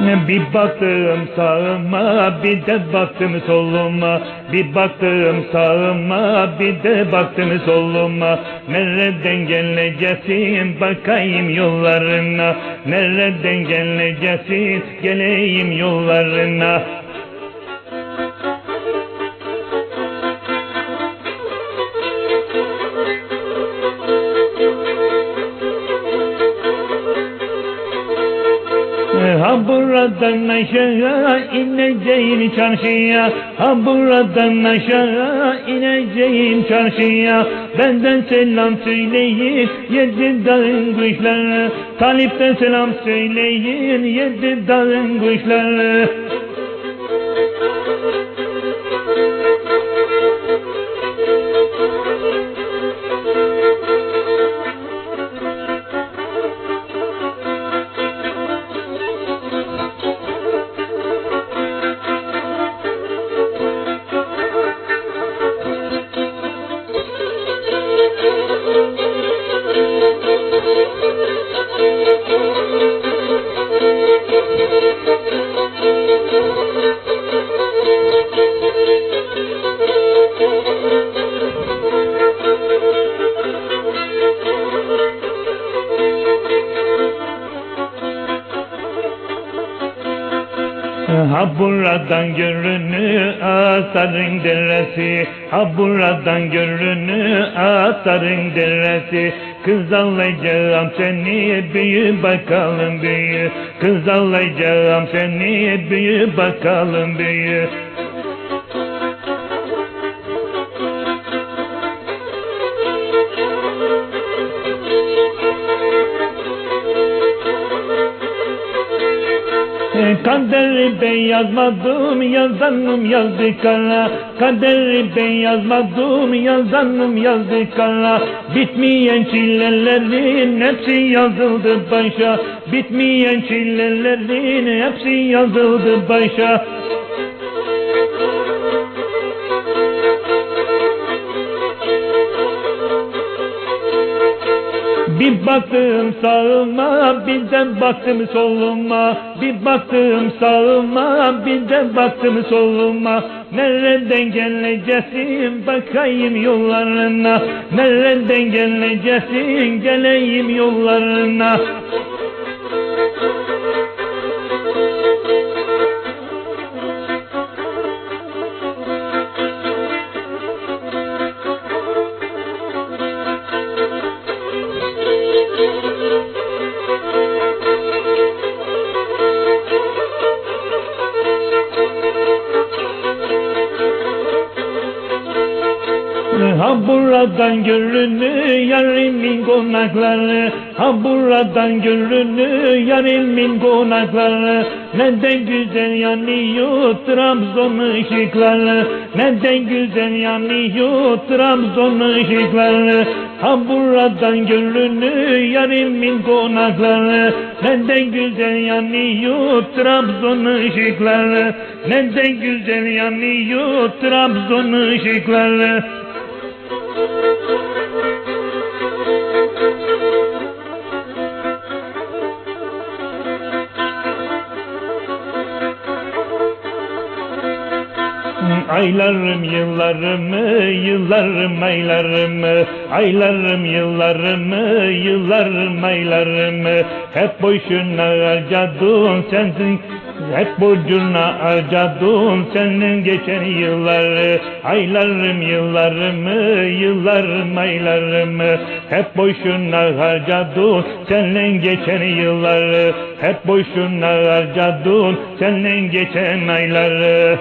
Bir baktım sağıma bir de baktım soluma. Bir baktım sağıma bir de baktım soluma. Nereden geleceksin bakayım yollarına. Nereden geleceksin geleyim yollarına Ha buradan aşağı ineceğim çarşıya. Ha buradan aşağı ineceğim çarşıya. Benden selam söyleyin yedi dağın kuşları. Talipten selam söyleyin yedi dağın kuşları thank you. Ha buradan görünü Asarın deresi. Ha buradan görünü Asarın deresi. Kız alacağım seni büyü bakalım büyü. Kız alacağım seni büyü bakalım büyü Kaderi ben yazmadım yazanım yazdı kara. Kaderi ben yazmadım yazanım yazdı kara. Bitmeyen çilelerin hepsi yazıldı başa. Bitmeyen çilelerin hepsi yazıldı başa Bir baktım sağıma bir de baktım soluma. Bir baktım sağıma bir de baktım soluma. Nereden geleceksin bakayım yollarına. Nereden geleceksin geleyim yollarına buradan görünü yarimin konakları. Ha buradan görünü yarimin konakları. Ne de güzel yanıyor Trabzon ışıkları. Ne de güzel yanıyor Trabzon ışıkları. Ha buradan görünü yarimin konakları. Ne de güzel yanıyor Trabzon ışıkları. Ne de güzel yanıyor Trabzon ışıkları Aylarım yıllarımı, yıllarım aylarımı Aylarım yıllarımı, yıllarım aylarımı Hep boşuna harcadın sensin. Hep boşuna harcadın senin geçen yılları Aylarım yıllarımı, yıllarım aylarımı Hep boşuna harcadın senin geçen yılları Hep boşuna harcadın senin geçen ayları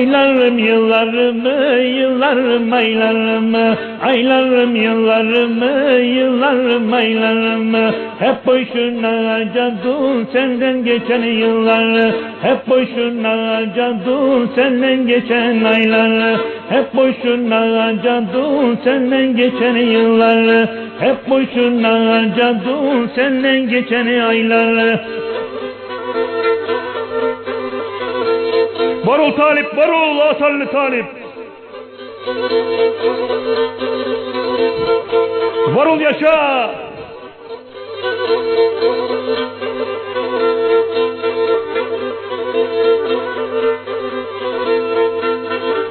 Aylarım yıllarımı, yıllarım aylarımı Aylarım yıllarımı, yıllarım aylarımı Hep boşuna harcadın senden geçen yılları Hep boşuna harcadın senden geçen ayları Hep boşuna harcadın senden geçen yılları Hep boşuna harcadın senden geçen ayları Varul talip, varul asallı talip. Varul yaşa.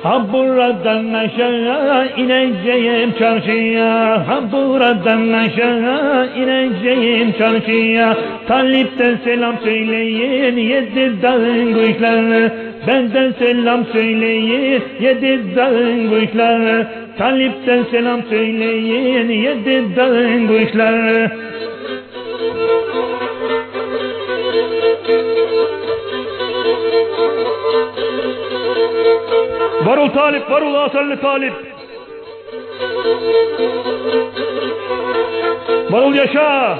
Ha buradan aşağı ineceğim çarşıya Ha buradan aşağı ineceğim çarşıya Talipten selam söyleyin yedi dağın kuşları Benden selam söyleyin yedi dağın kuşları Talipten selam söyleyin yedi dağın kuşları Varul talip, varul asallı talip. Varul yaşa.